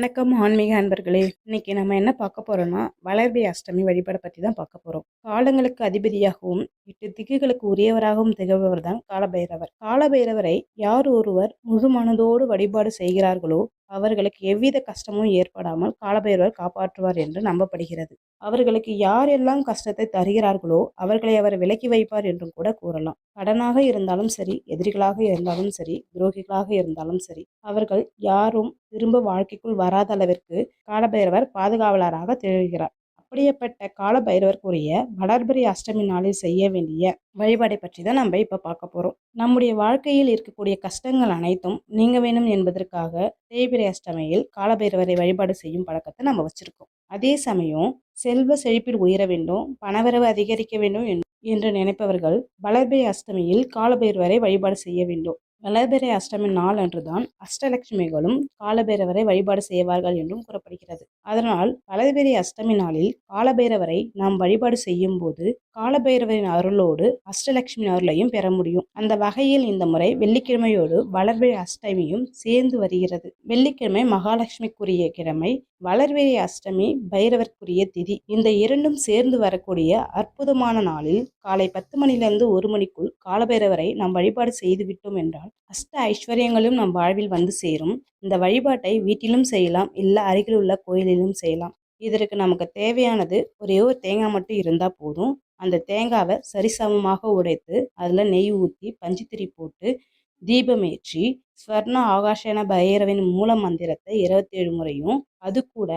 வணக்கம் ஆன்மீக அன்பர்களே. இன்னைக்கு நம்ம என்ன பார்க்க போறோம்னா வளர்பி அஷ்டமி வழிபாடை பற்றி தான் பார்க்க போறோம். காலங்களுக்கு அதிபதியாகவும் எட்டு திக்குகளுக்கு உரியவராகவும் திகழ்பவர் தான் காலபைரவர். காலபைரவரை யார் ஒருவர் முழு மனதோடு வழிபாடு செய்கிறார்களோ அவர்களுக்கு எவ்வித கஷ்டமும் ஏற்படாமல் காலபைரவர் காப்பாற்றுவார் என்று நம்பப்படுகிறது. அவர்களுக்கு யாரெல்லாம் கஷ்டத்தை தருகிறார்களோ அவர்களை அவர் விலக்கி வைப்பார் என்றும் கூட கூறலாம். கடனாக இருந்தாலும் சரி எதிரிகளாக இருந்தாலும் சரி துரோகிகளாக இருந்தாலும் சரி அவர்கள் யாரும் திரும்ப வாழ்க்கைக்குள் வராத அளவிற்கு காலபைரவர் பாதுகாவலராக திகழ்கிறார். அப்படியேப்பட்ட காலபைரவருக்குரிய வளர்பிறை அஷ்டமி நாளில் செய்ய வேண்டிய வழிபாடை பற்றி தான் நம்ம இப்போ பார்க்க போகிறோம் நம்முடைய வாழ்க்கையில் இருக்கக்கூடிய கஷ்டங்கள் அனைத்தும் நீங்க வேணும் என்பதற்காக தேய்பிரை அஷ்டமியில் காலபைரவரை வழிபாடு செய்யும் பழக்கத்தை நம்ம வச்சுருக்கோம். அதே சமயம் செல்வ செழிப்பில் உயர வேண்டும் பணவரவு அதிகரிக்க வேண்டும் என்று நினைப்பவர்கள் வளர்பிறை அஷ்டமியில் காலபைரவரை வழிபாடு செய்ய வேண்டும். வளர்பிறை அஷ்டமி நாள் அன்றுதான் அஷ்டலட்சுமிகளும் காலபைரவரை வழிபாடு செய்வார்கள் என்றும் கூறப்படுகிறது. அதனால் வளர்பிறை அஷ்டமி நாளில் காலபைரவரை நாம் வழிபாடு செய்யும் போது காலபைரவரின் அருளோடு அஷ்டலட்சுமி அருளையும் பெற முடியும். அந்த வகையில் இந்த முறை வெள்ளிக்கிழமையோடு வளர்பிறை அஷ்டமியும் சேர்ந்து வருகிறது. வெள்ளிக்கிழமை மகாலட்சுமிக்குரிய கிழமை வளர்விரை அஷ்டமி பைரவர்க்குரிய திதி. இந்த இரண்டும் சேர்ந்து வரக்கூடிய அற்புதமான நாளில் காலை பத்து மணிலிருந்து ஒரு மணிக்குள் காலபைரவரை நாம் வழிபாடு செய்து விட்டோம் என்றால் அஷ்ட ஐஸ்வர்யங்களும் நம் வாழ்வில் வந்து சேரும். இந்த வழிபாட்டை வீட்டிலும் செய்யலாம் இல்லை அருகில் உள்ள கோயிலிலும் செய்யலாம். இதற்கு நமக்கு தேவையானது ஒரே ஒரு தேங்காய் மட்டும் இருந்தால் போதும். அந்த தேங்காவை சரிசமமாக உடைத்து அதில் நெய் ஊற்றி பஞ்சுத்திரி போட்டு தீபமேற்றி ஸ்வர்ண ஆகாஷன பைரவின் மூல மந்திரத்தை இருபத்தி ஏழு முறையும் அது கூட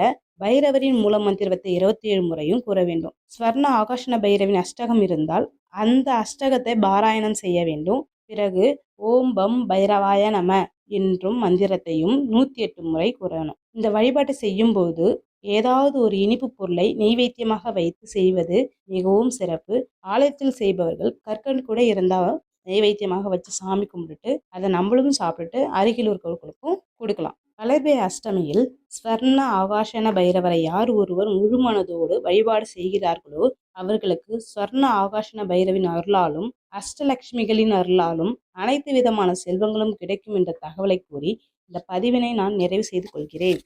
பைரவரின் மூல மந்திரத்தை இருபத்தி ஏழு முறையும் கூற வேண்டும். ஸ்வர்ண ஆகாஷன பைரவின் அஷ்டகம் இருந்தால் அந்த அஷ்டகத்தை பாராயணம் செய்ய வேண்டும். பிறகு ஓம் பம் பைரவாய நம என்றும் மந்திரத்தையும் நூற்றி எட்டு முறை கூறணும். இந்த வழிபாட்டை செய்யும் போது ஏதாவது ஒரு இனிப்பு பொருளை நெய்வேத்தியமாக வைத்து செய்வது மிகவும் சிறப்பு. ஆலயத்தில் செய்பவர்கள் கற்கள் கூட இருந்தால் நெய்வேத்தியமாக வச்சு சாமி கும்பிட்டுட்டு அதை நம்மளும் சாப்பிட்டுட்டு அருகில் இருக்கிறவர்களுக்கும் கொடுக்கலாம். கலைபே அஷ்டமியில் ஸ்வர்ண ஆகாஷன பைரவரை யார் ஒருவர் முழுமனதோடு வழிபாடு செய்கிறார்களோ அவர்களுக்கு ஸ்வர்ண ஆகாஷன பைரவின் அருளாலும் அஷ்டலட்சுமிகளின் அருளாலும் அனைத்து விதமான செல்வங்களும் கிடைக்கும் என்ற தகவலை கூறி இந்த பதிவினை நான் நிறைவு செய்து கொள்கிறேன்.